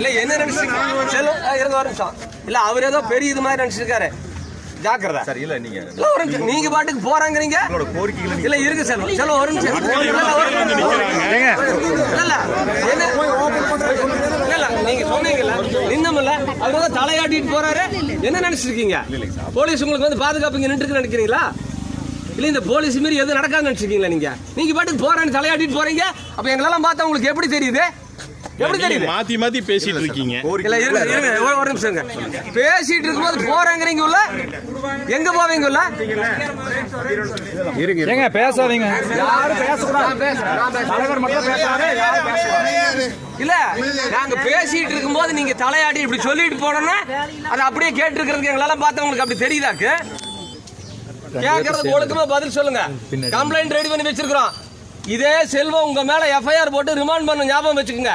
இல்ல என்ன நினைச்சிருக்கீங்க? செல்வம் ஆ, இருங்க ஒரு நிமிஷம். இல்ல அவர் ஏதோ பெரிய இது மாதிரி நினைச்சிருக்காரு. ஜாக்கிரதை. சார் இல்ல நீங்க இல்ல ஒரு நிமிஷம். நீங்க பாட்டுக்கு போறாங்கறீங்க? உங்களோட கோரிக்கைகளை இல்ல இருக்கு செல்வம் செல்வம் ஒரு நிமிஷம். இல்ல, என்ன? இல்ல நீங்க சொன்னீங்கல்ல. நின்னமில்ல. அவர் தலையாட்டிட்டு போறாரு. என்ன நினைச்சிருக்கீங்க? போலீஸ் உங்களுக்கு வந்து பாதுகாப்பு இங்க நினைக்கிறீங்களா? இல்ல இந்த போலீஸ் மாரி எதுவும் நடக்காதுன்னு நினைச்சிருக்கீங்களா நீங்க? நீங்க பாட்டுக்கு போறேன்னு தலையாட்டிட்டு போறீங்க. அப்ப எங்களெல்லாம் பார்த்தா உங்களுக்கு எப்படி தெரியுது? எப்படி நீங்க தெரியுது மாத்தி மாத்தி பேசிட்டு இருக்கீங்க. இல்ல இருங்க இருங்க ஒரு- நிமிஷம் இருங்க. பேசிட்டு இருக்கும்போது போறேங்கிறீங்க உள்ள? எங்க போவீங்க உள்ள? ஏங்க பேசாதீங்க. யாரும் பேசக்கூடாது. தலைவர் மட்டும் பேசுறாரு யாரும் பேசக்கூடாது. இல்ல நாங்க பேசிட்டு இருக்கும்போது நீங்க தலையாடி இப்படி சொல்லிட்டு போனோம்னா அதை அப்படியே கேட்டு இருக்கிறதுக்கு எங்களால பார்த்தா உங்களுக்கு அப்படி தெரியுதாக்கு? கேட்கறதுக்கு ஒழுக்கமா பதில் சொல்லுங்க. கம்ப்ளைண்ட் ரெடி பண்ணி வச்சிருக்கிறோம். இதே செல்வம் உங்க மேல எஃப்ஐஆர் போட்டு ரிமாண்ட் பண்ண ஞாபகம் வச்சுக்கோங்க.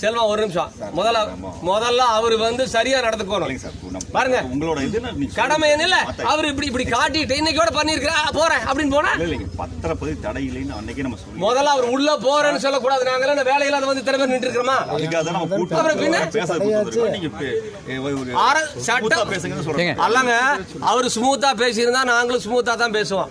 செல்வம் ஒரு நிமிஷம். முதல்ல முதல்ல அவர் வந்து சரியா நடந்துக்கணும். பாருங்க. உங்களோட இது கடமை என்ன இல்ல? அவர் இப்படி இப்படி காட்டிட்டு இன்னைக்கோட பண்ணிருக்கிறா போறேன் அப்படின்னு போனா? இல்ல, இல்லைங்க பத்திரப்பதிவு தடை இல்லைன்னு அன்னைக்கே நம்ம சொல்லி முதல்ல அவர் உள்ள போறேன்னு சொல்லக்கூடாது. நாங்க என்ன வேலையில அதை வந்து திறமை நின்று இருக்கிறோமா? அப்புறம் பின்ன? சட்டம் அல்லங்க அவர் ஸ்மூத்தா பேசியிருந்தா நாங்களும் ஸ்மூத்தா தான் பேசுவோம்.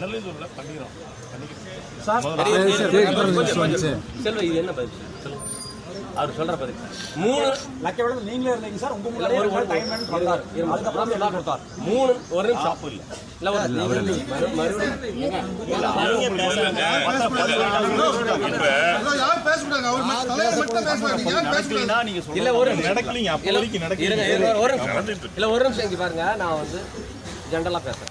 நல்லது சொல்ல பண்ணிக்கிறோம். செல்வ இது என்ன பதில்? சொல்லுங்க அவர் சொல்ற பதில். மூணு லக்கி விட நீங்களே இருந்தீங்க சார். உங்க இல்ல, ஒரு ஒரு டைம் இருங்க, இருங்க. அதுக்கப்புறம் எல்லாம் கொடுத்தார். மூணு ஒரு நிமிஷம். இல்ல. ஒரு மறுபடியும். நீங்க சொல்றது இல்ல ஒரு நடக்கலீங்க அப்போ இல்ல, நடக்கலீங்க. ஒரு. இல்ல ஒரு நிமிஷம். இங்க பாருங்க நான் வந்து ஜென்ரலா பேசுறேன்.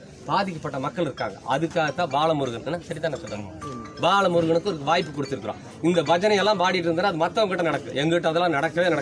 பாதிக்கப்பட்ட மக்கள் இருக்காங்க. அதுக்காகத்தான் பாலமுருகன் என்ன? சரிதானே பாலமுருகனுக்கு ஒரு வாய்ப்பு கொடுத்துருக்குறோம். இந்த பஜனை எல்லாம் பாடிட்டு இருந்தா அது மத்தவங்க கிட்ட நடக்கும் எங்கிட்ட அதெல்லாம் நடக்கவே நடக்கும்